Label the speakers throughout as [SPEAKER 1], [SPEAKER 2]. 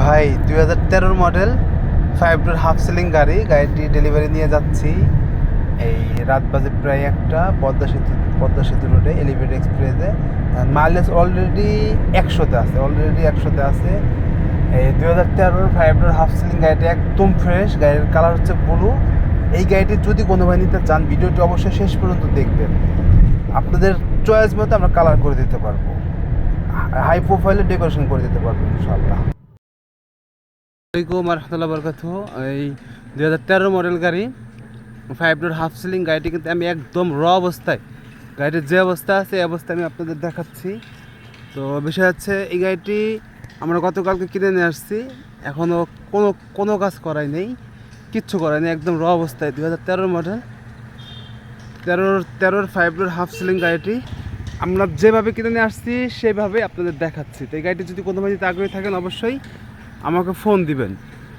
[SPEAKER 1] ভাই, দুই হাজার তেরোর model five door half ceiling গাড়ি, গাড়িটি ডেলিভারি নিয়ে যাচ্ছি। এই রাত বাজে প্রায় একটা, পদ্মা সেতু পদ্মা সেতু রোডে এলিভেট এক্সপ্রেসে মাইলেজ অলরেডি একশোতে আছে অলরেডি একশোতে আছে। এই দুই হাজার তেরোর ফাইভ ডোর হাফ সিলিং গাড়িটা একদম ফ্রেশ গাড়ির কালার হচ্ছে ব্লু এই গাড়িটি যদি কোনো ভাই নিতে চান, ভিডিওটি অবশ্যই শেষ পর্যন্ত দেখবেন। আপনাদের চয়েস মতো আমরা কালার করে দিতে পারব। হাই প্রোফাইলে ডেকোরেশন করে দিতে পারব ইনশাল্লাহ আসসালামাইকুম রহমতুল্লাহ বরকাত এই দুই হাজার তেরো মডেল গাড়ি ফাইভ ডোর হাফ সিলিং গাড়িটি কিন্তু আমি একদম র অবস্থায়। গাড়িটির যে অবস্থা আছে, এই অবস্থা আমি আপনাদের দেখাচ্ছি। তো বিষয় হচ্ছে, এই গাড়িটি আমরা গতকালকে কিনে নিয়ে আসছি। এখনও কোনো কোনো কাজ করাই নেই। কিচ্ছু করাই নেই, একদম র অবস্থায়। দুই হাজার তেরোর মডেল তেরোর তেরোর ফাইভ ডোর হাফ সিলিং গাড়িটি আমরা যেভাবে কিনে নিয়ে আসছি সেভাবে আপনাদের দেখাচ্ছি। তো এই গাড়িটি যদি কোনো ভাই আগ্রহী থাকেন, অবশ্যই আমাকে ফোন দিবেন।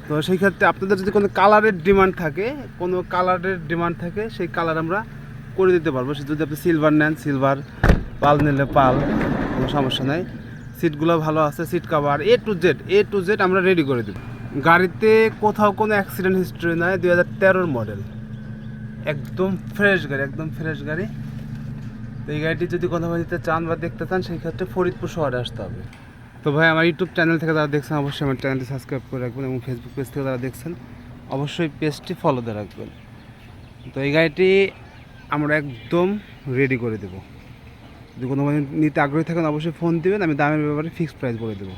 [SPEAKER 1] তো সেই ক্ষেত্রে আপনাদের যদি কোনো কালারের ডিমান্ড থাকে, কোনো কালারের ডিমান্ড থাকে, সেই কালার আমরা করে দিতে পারব। সে যদি আপনি সিলভার নেন সিলভার পাল নিলে পাল কোনো সমস্যা নেই। সিটগুলো ভালো আছে seat cover A to Z A to Z আমরা রেডি করে দেব। গাড়িতে কোথাও কোনো অ্যাক্সিডেন্ট হিস্ট্রি নাই, দুই হাজার তেরোর মডেল একদম ফ্রেশ গাড়ি, একদম ফ্রেশ গাড়ি। তো এই গাড়িটি যদি কোনো ভাই নিতে চান বা দেখতে চান, সেই ক্ষেত্রে ফরিদপুর শহরে আসতে হবে। তো ভাই, আমার ইউটিউব চ্যানেল থেকে যারা দেখছেন, অবশ্যই আমার চ্যানেলটি সাবস্ক্রাইব করে রাখবেন এবং ফেসবুক পেজ থেকে যারা দেখছেন, অবশ্যই পেজটি ফলো দিয়ে রাখবেন। তো এই গাড়িটি আমরা একদম রেডি করে দেবো। যদি কোনো নিতে আগ্রহী থাকেন, অবশ্যই ফোন দেবেন, আমি দামের ব্যাপারে ফিক্সড প্রাইস বলে দেবো।